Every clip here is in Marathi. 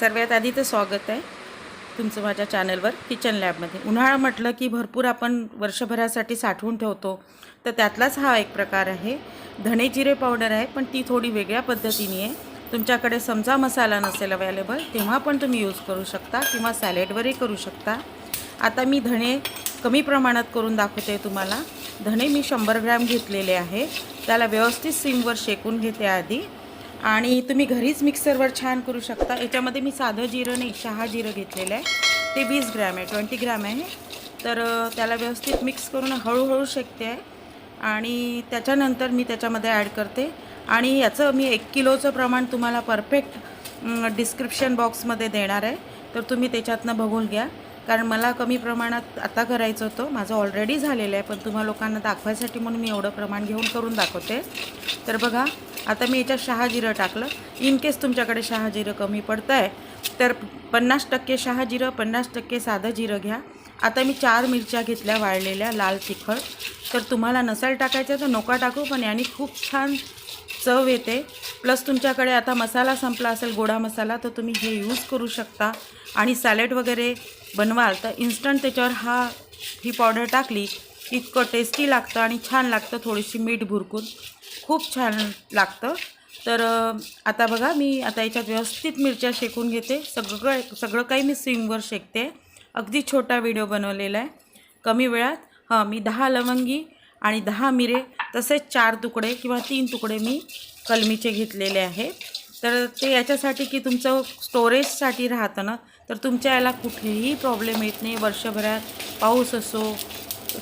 सर्वात आधी तर स्वागत आहे तुमचं माझ्या चॅनलवर किचन लॅबमध्ये. उन्हाळा म्हटलं की भरपूर आपण वर्षभरासाठी साठवून ठेवतो. तर त्यातलाच हा एक प्रकार आहे. धणे जिरे पावडर आहे पण ती थोडी वेगळ्या पद्धतीने आहे. तुमच्याकडे समजा मसाला नसेल अवेलेबल तेव्हा पण तुम्ही यूज करू शकता किंवा सॅलेडवरही करू शकता. आता मी धणे कमी प्रमाणात करून दाखवते तुम्हाला. धणे मी शंभर ग्रॅम घेतलेले आहे. त्याला व्यवस्थित सिमवर शेकून घेते आधी आणि तुम्ही घरीच मिक्सरवर छान करू शकता. याच्यामध्ये मी साधं जिरं नाही शहा जिरं घेतलेलं आहे. ते वीस ग्रॅम आहे ट्वेंटी ग्रॅम आहे. तर त्याला व्यवस्थित मिक्स करून हळूहळू शेकते आहे. आणि त्याच्यानंतर मी त्याच्यामध्ये ॲड करते. आणि याचं मी एक किलोचं प्रमाण तुम्हाला परफेक्ट डिस्क्रिप्शन बॉक्समध्ये देणार आहे. तर तुम्ही त्याच्यातनं बघून घ्या. कारण मला कमी प्रमाणात आता करायचं होतं. माझं ऑलरेडी झालेलं आहे पण तुम्हा लोकांना दाखवायसाठी म्हणून मी एवढं प्रमाण घेऊन करून दाखवते. तर बघा आता मी याच्यात शहाजिरं टाकलं. इनकेस तुमच्याकडे शहाजिरं कमी पडतं आहे तर पन्नास टक्के शहा जिरं पन्नास टक्के साधं जिरं घ्या. आता मी चार मिरच्या घेतल्या वाळलेल्या लाल तिखट. तर तुम्हाला नसेल टाकायचं तर नोका टाकू पण याने खूप छान चव येते. प्लस तुमच्याकडे आता मसाला संपला असेल गोडा मसाला तर तुम्ही हे यूज करू शकता. आणि सॅलेड वगैरे बनवाल तर इन्स्टंट त्याच्यावर हा ही पावडर टाकली इतकं टेस्टी लागतं आणि छान लागतं थोडीशी मीठ भुरकून खूप छान लागतं. तर आता बघा मी आता याच्यात व्यवस्थित मिरच्या शेकून घेते. सगळं सगळं काही मी सिमवर शेकते. अगदी छोटा व्हिडिओ बनवलेला आहे. कमी वेळात. हां मी दहा लवंगी आणि दहा मिरे तसेच चार तुकडे किंवा तीन तुकडे मी कलमीचे घेतलेले आहे. तर ते याच्यासाठी की तुमचं स्टोरेजसाठी राहतं ना तर तुमच्या याला कुठेही प्रॉब्लेम येत नाही. वर्षभरात पाऊस असो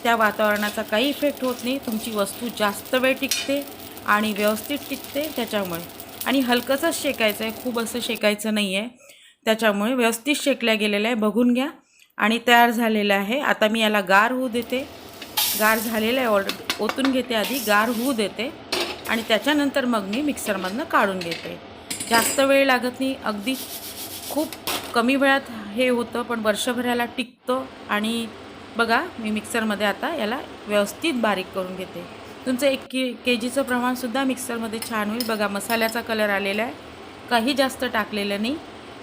त्या वातावरणाचा काही इफेक्ट होत नाही. तुमची वस्तू जास्त वेळ टिकते. आणि व्यवस्थित टिकते त्याच्यामुळे. आणि हलकंसंच शेकायचं आहे खूप असं शेकायचं नाही आहे त्याच्यामुळे व्यवस्थित शेकल्या गेलेलं आहे बघून घ्या. आणि तयार झालेलं आहे. आता मी याला गार होऊ देते. गार झालेलं आहे ऑर्डर ओतून घेते आधी गार होऊ देते. आणि त्याच्यानंतर मग मी मिक्सरमधनं काढून घेते. जास्त वेळ लागत नाही अगदी खूप कमी वेळात हे होतं पण वर्षभराला टिकतं. आणि बघा मी मिक्सरमध्ये आता याला व्यवस्थित बारीक करून घेते. तुमचं एक के के जीचं प्रमाणसुद्धा मिक्सरमध्ये छान होईल. बघा मसाल्याचा कलर आलेला आहे. काही जास्त टाकलेलं नाही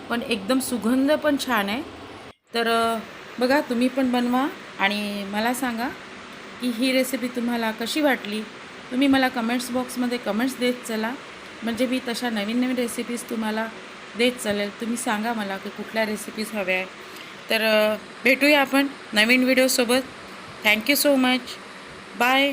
पण एकदम सुगंध पण छान आहे. तर बघा तुम्ही पण बनवा आणि मला सांगा की ही रेसिपी तुम्हाला कशी वाटली? तुम्ही मला कमेंट्स बॉक्समध्ये कमेंट्स देत चला. म्हणजे मी तशा नवीन नवीन रेसिपीज तुम्हाला देत चालेल. तुम्ही सांगा मला की कुठल्या रेसिपीज हव्या आहे तर भेटूया आपण नवीन व्हिडिओसोबत thank you so much bye